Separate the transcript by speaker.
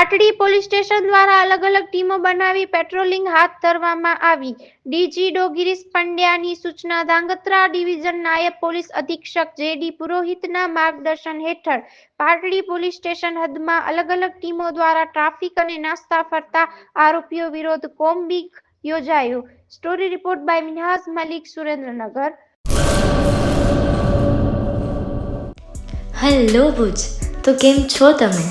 Speaker 1: Patdi police station દ્વારા અલગ અલગ ટીમો બનાવી પેટ્રોલિંગ હાથ ધરવામાં આવી. ડીજી ડો ગિરીશ પંડ્યાની સૂચના ધાંગધ્રા ડિવિઝન નાયબ પોલીસ અધિક્ષક જેડી પુરોહિતના માર્ગદર્શન હેઠળ પાટડી પોલીસ સ્ટેશન હદમાં અલગ અલગ ટીમો દ્વારા ટ્રાફિક અને નાસ્તા ફરતા આરોપીઓ વિરોધ કોમ્બિક યોજાયો. Story report by Minhas Malik, Surendranagar.
Speaker 2: Hello Bhuj, તો કેમ છો તમે?